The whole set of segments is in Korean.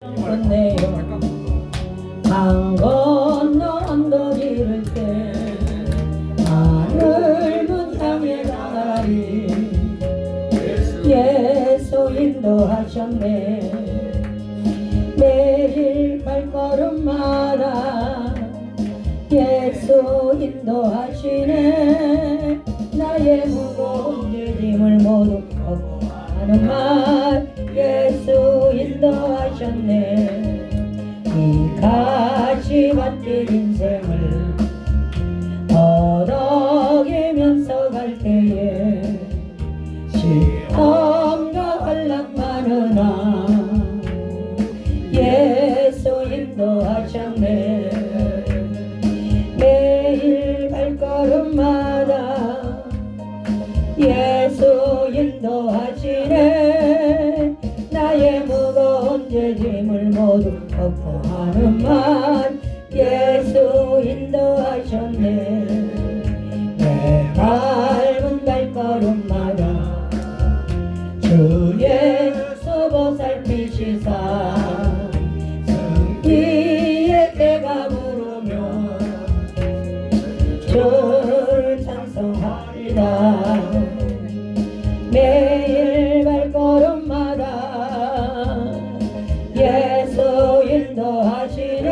건네요 강 건너 언덕 이를 때 하늘문 땅에 가리. 예수 인도하셨네. 매일 발걸음마다 예수 인도하시네. 나의 무거운 짐을 모두 걷고 하는 말 예수 인도하셨네. 이 가시밭길 인생 주 예수 보살피시사. 승리의 때가 부르며 주를 찬송하리라. 매일 발걸음마다 예수 인도하시네.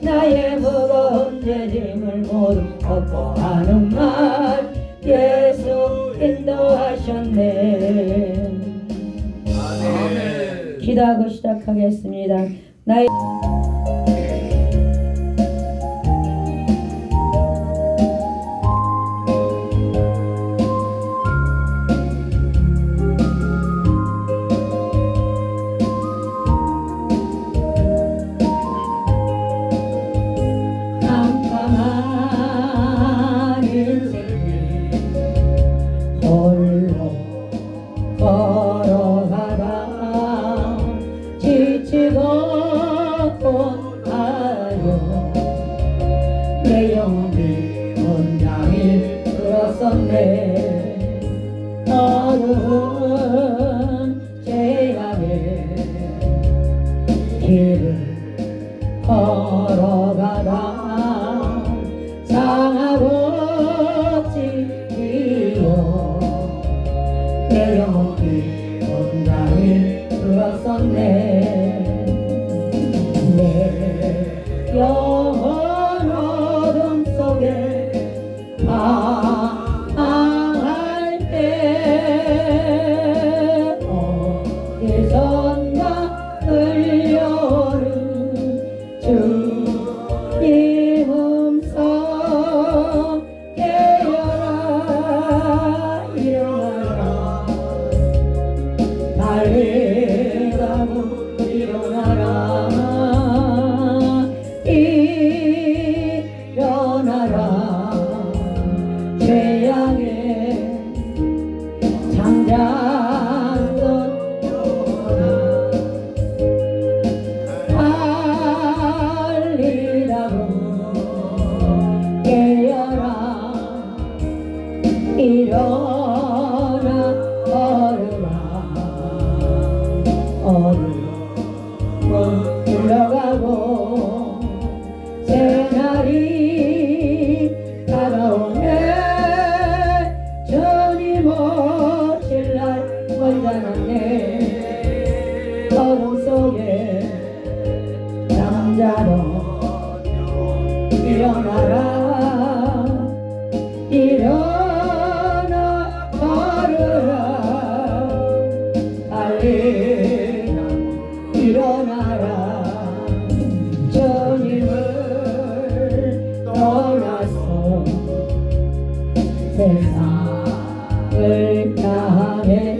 나의 무거운 죄짐을 모두 걷고 하는 말 기도하고 시작하겠습니다. 나의 들었었네. 어두운 제약의 길을 걸어가다 상하고 찌기요 내 영혼이 온장이 들었었네. 내 영혼 일어나 걸으라 어둠은 흘러가고 새날이 다가오네 주님 오실 날 먼저났네 어둠 속에 잠자던 일어나라 세상을 향해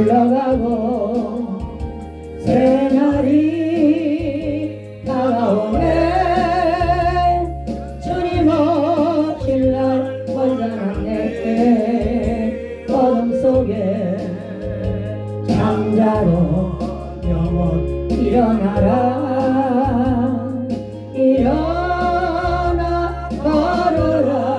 올라가고 새날이 다가오네. 주님 오실 날 멀잖아 내게 어둠 속에 잠자로 영원 일어나라. 일어나 걸어라.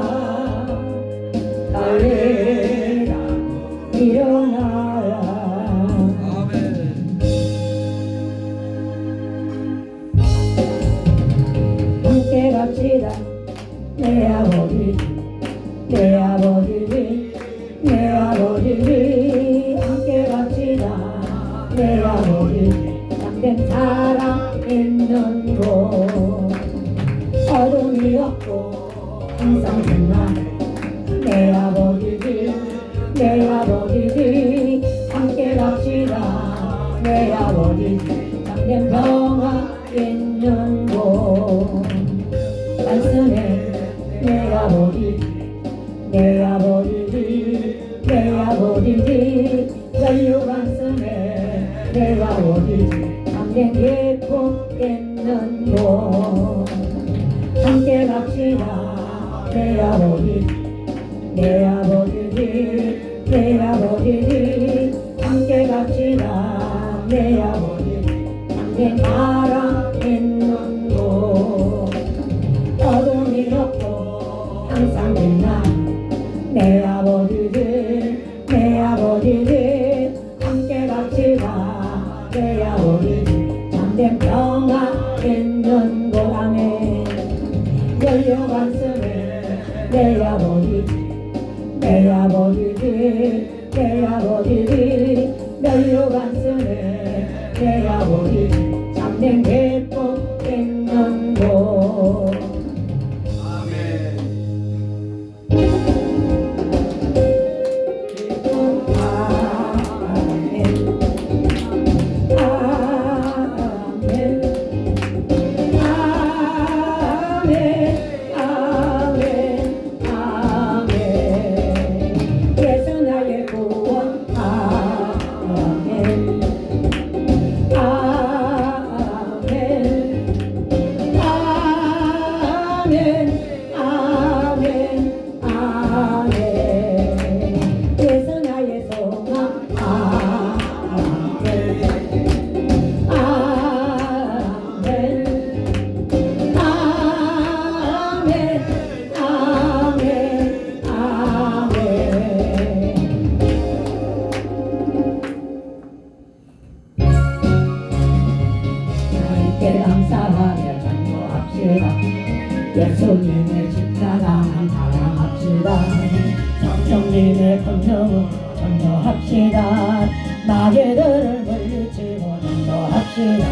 성령님의 권능을 전도합시다. 마귀들을 물리치고 전도합시다.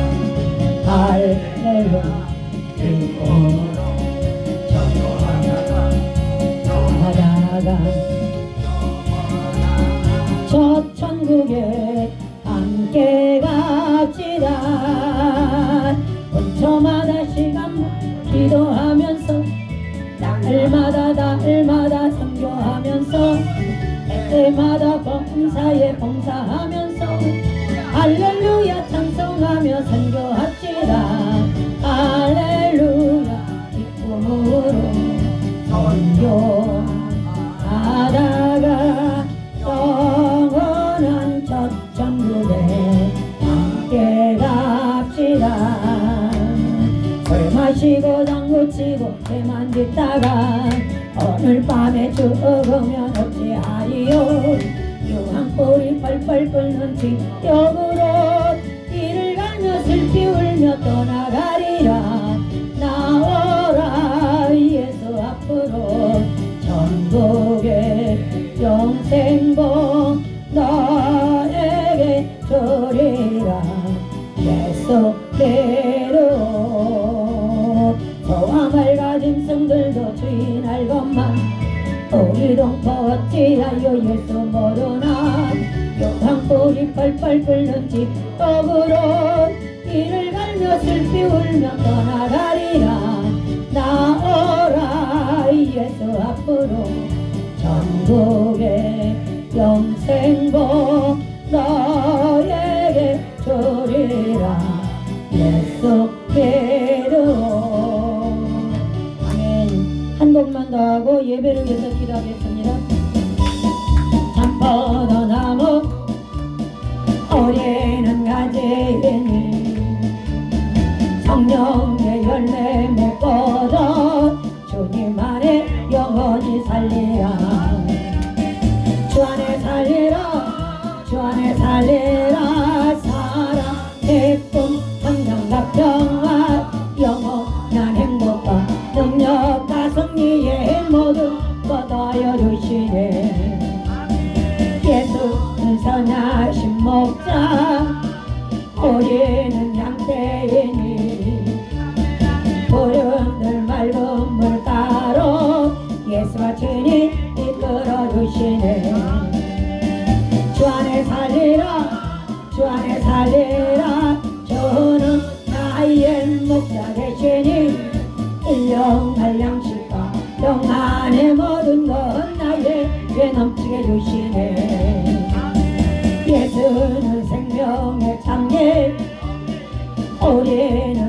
할렐루야 나아가 저 천국에 함께 갑시다. 본초마다 시간 기도하면서 날마다 날마다 때마다 봉사에 봉사하면서 할렐루야 찬송하며 선교합시다. 할렐루야 기쁨으로 선교하다가 영원한 첫 천국에 함께 갑시다. 술 마시고 당구 치고 배만 듣다가 오늘 밤에 죽으면 유황불이 펄펄 끓는 지역으로 이를 가며 슬피 울며 떠나 울며 떠나가리라. 나오라 예수 앞으로. 천국의 영생복 너에게 주리라. 예수께로 아멘. 한 곡만 더 하고 예배를 위해서 살리라 주 안에 살리라. 주는 나의 목자 되시니 일용할 양식과 영안의 모든 것 나에게 넘치게 주시네. 예수는 생명의 창예 우리는